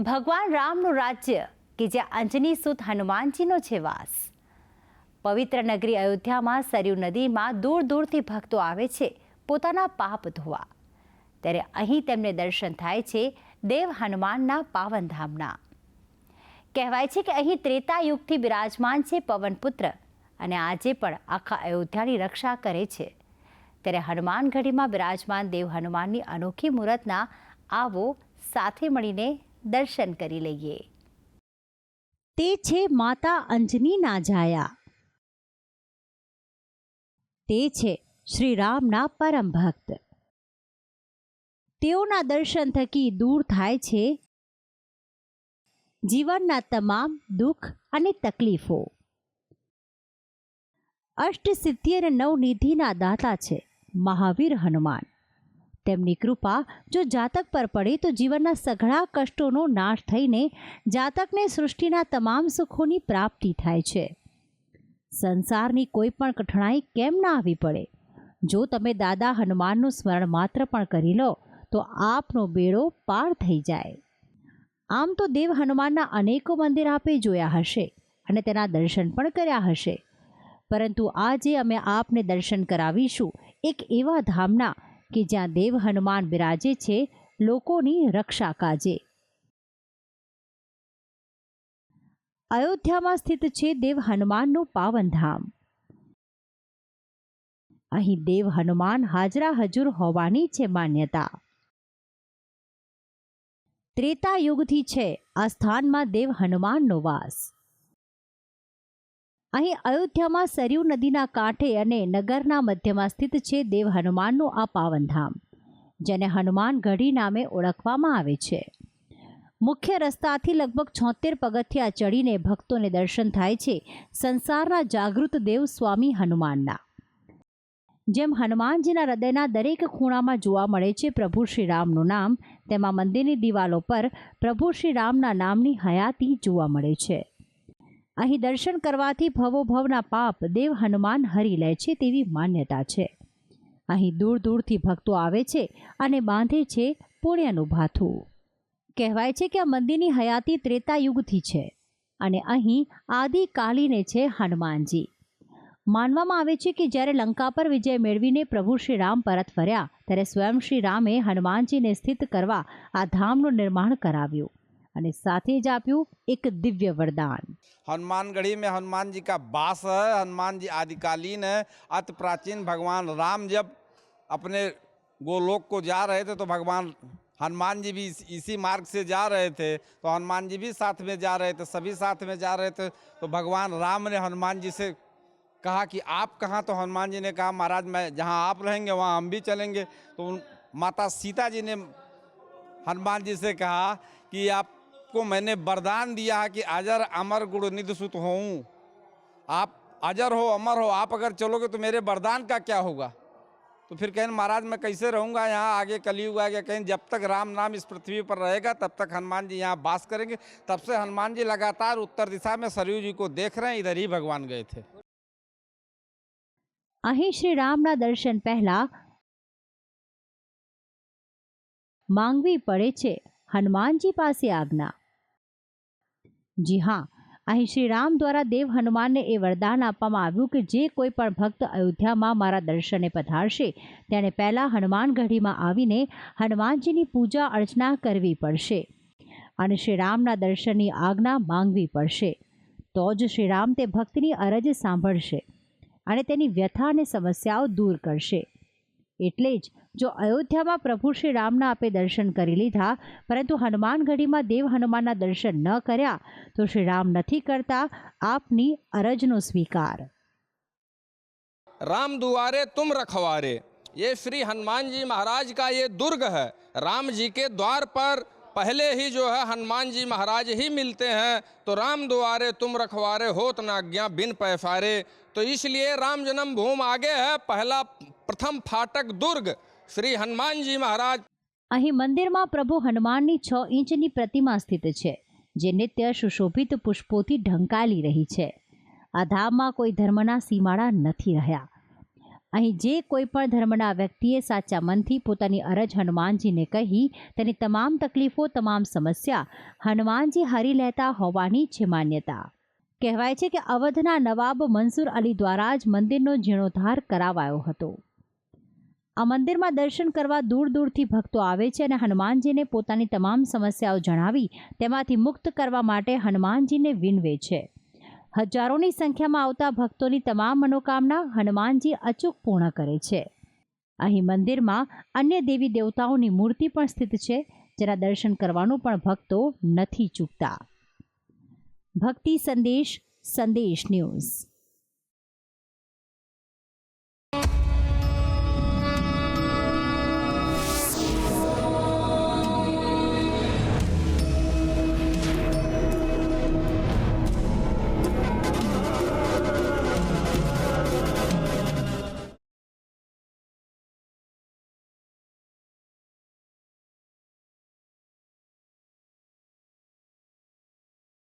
ભગવાન રામનું રાજ્ય, કે જ્યાં અંજની સુત હનુમાનજીનો છે વાસ. પવિત્ર નગરી અયોધ્યામાં સરયુ નદીમાં દૂર દૂરથી ભક્તો આવે છે, પોતાના પાપ ધોવા. ત્યારે અહીં તેમને દર્શન થાય છે દેવ હનુમાનના પાવનધામના કહેવાય છે કે અહીં ત્રેતા યુગથી બિરાજમાન છે પવનપુત્ર અને આજે પણ આખા અયોધ્યાની રક્ષા કરે છે. ત્યારે હનુમાનગઢીમાં બિરાજમાન દેવ હનુમાનની અનોખી મૂર્તના આવો સાથે મળીને દર્શન કરી લઈએ. તે છે માતા અંજનીના જાયા. તે છે શ્રી રામના પરમ ભક્ત. તેઓના દર્શન થકી દૂર થાય છે જીવનના તમામ દુઃખ અને તકલીફો. અષ્ટસિદ્ધિ અને નવનિધિના દાતા છે મહાવીર હનુમાન. તેમની કૃપા, જો જાતક પર પડે તો જીવનના સઘળા કષ્ટોનો નાશ થઈને જાતકને સૃષ્ટિના તમામ સુખોની પ્રાપ્તિ થાય છે. સંસારની કોઈ પણ કઠણાઈ કેમ ના આવી પડે? જો તમે દાદા હનુમાનનું સ્મરણ માત્ર પણ કરી લો, તો આપનો બેડો પાર થઈ જાય. આમ તો દેવ હનુમાનના અનેકો મંદિર આપે જોયા હશે અને તેના દર્શન પણ કર્યા હશે. પરંતુ આજે અમે આપને દર્શન કરાવીશું એક એવા ધામના કે જ્યાં દેવ હનુમાન બિરાજે છે, લોકોની રક્ષા કાજે. અયોધ્યામાં સ્થિત છે દેવ હનુમાનનું પાવનધામ. અહીં દેવ હનુમાન હાજરા હજુર હોવાની છે માન્યતા. ત્રેતા યુગથી છે આ સ્થાનમાં દેવ હનુમાનનો વાસ. અહીં અયોધ્યામાં સરયુ નદીના કાંઠે અને નગરના મધ્યમાં સ્થિત છે દેવ હનુમાનનું આ પાવનધામ, જેને હનુમાન ગઢી નામે ઓળખવામાં આવે છે. મુખ્ય રસ્તાથી લગભગ છોતેર પગથિયા ચડીને ભક્તોને દર્શન થાય છે સંસારના જાગૃત દેવ સ્વામી હનુમાનના. જેમ હનુમાનજીના હૃદયના દરેક ખૂણામાં જોવા મળે છે પ્રભુ શ્રી રામનું નામ, તેમાં મંદિરની દિવાલો પર પ્રભુ શ્રી રામના નામની હયાતી જોવા મળે છે. અહીં દર્શન કરવાથી ભવોભવના પાપ દેવ હનુમાન હરી લે છે તેવી માન્યતા છે. અહીં દૂર દૂરથી ભક્તો આવે છે અને બાંધે છે પુણ્યનું ભાથું. કહેવાય છે કે આ મંદિરની હયાતી ત્રેતા યુગથી છે અને અહીં આદિકાલીને છે હનુમાનજી. માનવામાં આવે છે કે જ્યારે લંકા પર વિજય મેળવીને પ્રભુ શ્રી રામ પરત ફર્યા, ત્યારે સ્વયં શ્રી રામે હનુમાનજીને સ્થિત કરવા આ ધામનું નિર્માણ કરાવ્યું. અને સાથે જ આપ્યું એક દિવ્ય વરદાન हनुमानगढ़ी में हनुमान जी का वास है हनुमान जी आदिकालीन है अति प्राचीन भगवान राम जब अपने गोलोक को जा रहे थे तो भगवान हनुमान जी भी इस- इसी मार्ग से जा रहे थे तो हनुमान जी भी साथ में जा रहे थे सभी साथ में जा रहे थे तो भगवान राम ने हनुमान जी से कहा कि आप कहाँ तो हनुमान जी ने कहा महाराज मैं जहाँ आप रहेंगे वहाँ हम भी चलेंगे तो उन- माता सीता जी ने हनुमान जी से कहा कि आपको मैंने वरदान दिया है कि अजर अमर गुण निधि सुत हूँ आप अजर हो अमर हो आप अगर चलोगे तो मेरे वरदान का क्या होगा तो फिर कहें महाराज मैं कैसे रहूँगा यहाँ आगे कलयुग आएगा कहीं जब तक राम नाम इस पृथ्वी पर रहेगा तब तक हनुमान जी यहाँ वास करेंगे तब से हनुमान जी लगातार उत्तर दिशा में सरयू जी को देख रहे हैं इधर ही भगवान गए थे અહીં શ્રી રામના દર્શન પહેલા માંગવી પડે છે હનુમાનજી પાસે આજ્ઞા જી હા. અહીં શ્રી રામ દ્વારા દેવ હનુમાનને એ વરદાન આપવામાં આવ્યું કે જે કોઈ પણ ભક્ત અયોધ્યામાં મારા દર્શને પધારશે, તેણે પહેલાં હનુમાનગઢીમાં આવીને હનુમાનજીની પૂજા અર્ચના કરવી પડશે અને શ્રી રામના દર્શનની આજ્ઞા માંગવી પડશે. તો જ શ્રી રામ તે ભક્તની અરજ સાંભળશે અને તેની વ્યથા અને સમસ્યાઓ દૂર કરશે. એટલે જ જો અયોધ્યામાં પ્રભુ શ્રી રામના આપે દર્શન કરી લીધા પરંતુ હનુમાનગઢીમાં દેવ હનુમાનના દર્શન ન કર્યા તો શ્રી રામ નથી કરતા આપની અરજનો સ્વીકાર राम दुआरे तुम रखवारे ये श्री हनुमान जी महाराज का ये दुर्ग है राम जी के द्वार पर पहले ही जो है हनुमान जी महाराज ही मिलते हैं तो राम दुआरे तुम रखवारे होत न आज्ञा बिन पैफारे तो इसलिए राम जन्म भूमि आगे है पहला પ્રથમ ફાટક દુર્ગ શ્રી હનુમાનજી મહારાજ. અહીં મંદિરમાં પ્રભુ હનુમાનની છ ઇંચની પ્રતિમા સ્થિત છે, જે નિત્ય સુશોભિત પુષ્પોથી ઢંકાલી રહી છે. આ ધામમાં કોઈ ધર્મના સીમાડા નથી રહ્યા. અહીં જે કોઈ પણ ધર્મના વ્યક્તિએ સાચા મનથી પોતાની અરજ હનુમાનજીને કહી તેની તમામ તકલીફો, તમામ સમસ્યા હનુમાનજી હરી લેતા હોવાની છે માન્યતા. કહેવાય છે કે અવધના નવાબ મન્સૂર અલી દ્વારા જ મંદિરનો જીર્ણોદ્ધાર કરાવાયો હતો. આ મંદિરમાં દર્શન કરવા દૂર દૂરથી ભક્તો આવે છે અને હનુમાનજીને પોતાની તમામ સમસ્યાઓ જણાવી તેમાંથી મુક્ત કરવા માટે હનુમાનજીને વિનવે છે. હજારોની સંખ્યામાં આવતા ભક્તોની તમામ મનોકામના હનુમાનજી અચૂક પૂર્ણ કરે છે. અહીં મંદિરમાં અન્ય દેવી દેવતાઓની મૂર્તિ પણ સ્થિત છે, જેના દર્શન કરવાનું પણ ભક્તો નથી ચૂકતા. ભક્તિ સંદેશ સંદેશ ન્યૂઝ.